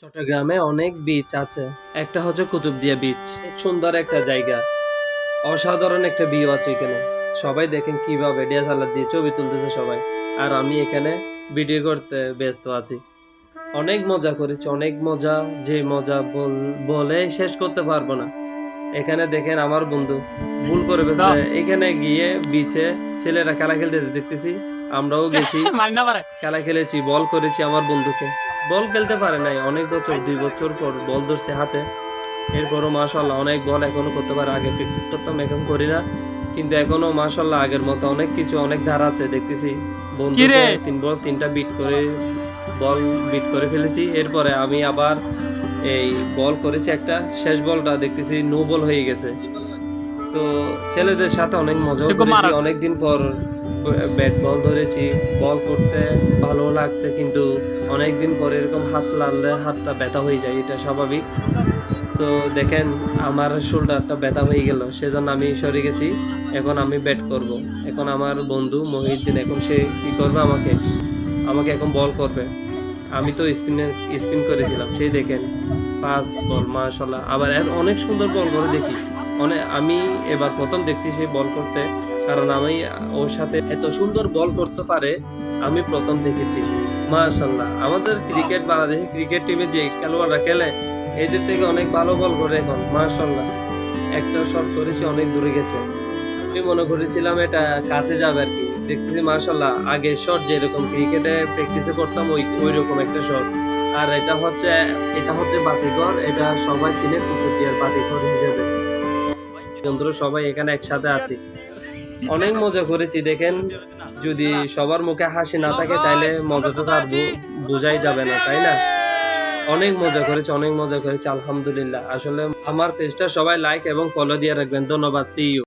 চট্টগ্রামে অনেক বিচ আছে। একটা হচ্ছে কুতুবদিয়া বিচ সুন্দর একটা জায়গা। অসাধারণ একটা ভিউ আছে এখানে। সবাই দেখেন কীভাবে ডিএসএলআর দিয়ে ছবি তুলতেছে সবাই। আর আমি এখানে ভিডিও করতে ব্যস্ত আছি। অনেক মজা করেছি অনেক মজা যে মজা বল- শেষ করতে পারব না। এখানে দেখেন আমার বন্ধু ভুল করে ফেলছে। এখানে গিয়ে বিচে ছেলেরা খেলা খেলতে দেখতেছি। আমরাও গেছি। খেলা খেলেছি বল করেছি আমার বন্ধুকে। বল খেলতে পারে নাই। অনেক বছর দুই বছর পর বল ধরছে হাতে। এরপরও মাশাল্লাহ অনেক বল এখনও করতে পারে। আগে প্র্যাকটিস করতাম এখন করি না। কিন্তু এখনও মাশাল্লাহ আগের মতো অনেক কিছু অনেক ধারা আছে। দেখতেছি বন্ধুকে তিন বল তিনটা বিট করে বল বিট করে ফেলেছি। এরপরে আমি আবার এই বল করেছি একটা। শেষ বলটা দেখতেছি নো বল হয়ে গেছে। তো ছেলেদের সাথে অনেক মজা করেছি। অনেকদিন পর ব্যাট বল ধরেছি, বল করতে ভালো লাগছে কিন্তু অনেক দিন পরে এরকম হাত লাগলে হাতটা ব্যথা হয়ে যায়, এটা স্বাভাবিক। তো দেখেন, আমার শোল্ডারটা ব্যথা হয়ে গেল, সেজন্য আমি সরে গেছি, এখন আমি ব্যাট করব। এখন আমার বন্ধু মহিউদ্দিন, এখন সে কি করবে আমাকে? আমাকে এখন বল করবে। আমি তো স্পিনে স্পিন করেছিলাম সেই দেখেন ফার্স্ট বল মাশাল্লাহ আবার অনেক সুন্দর বল করে দেখি। অনেক আমি এবার প্রথম দেখছি সেই বল করতে। কারণ আমি ওর সাথে এত সুন্দর বল করতে পারে, আমি প্রথম দেখেছি। মাশাল্লাহ আমাদের ক্রিকেট, বাংলাদেশের ক্রিকেট টিমে যে খেলোয়াড়রা খেলে, এদের থেকে অনেক ভালো বল করে এখন মাশাল্লাহ একটা শট করেছি, অনেক দূরে গেছে। আমি মনে করেছিলাম এটা কাছে যাবে আর কি। দেখতেছি মাশাল্লাহ আগে শট যেরকম ক্রিকেটে প্র্যাকটিসে করতাম, ওই ওই রকম একটা শট আর এটা হচ্ছে এটা হচ্ছে বাতিঘর, এটা সবাই চিনে কুতুবদিয়ার বাতিঘর হিসেবে। সবাই এখানে একসাথে আছি। অনেক মজা করেছি, দেখেন। যদি সবার মুখে হাসি না থাকে, তাইলে মজা তো আর বোঝাই যাবে না, তাই না? অনেক মজা করেছি, অনেক মজা করেছি, আলহামদুলিল্লাহ। আসলে আমার পেজটা সবাই লাইক এবং ফলো দিয়ে রাখবেন। ধন্যবাদ সি ইউ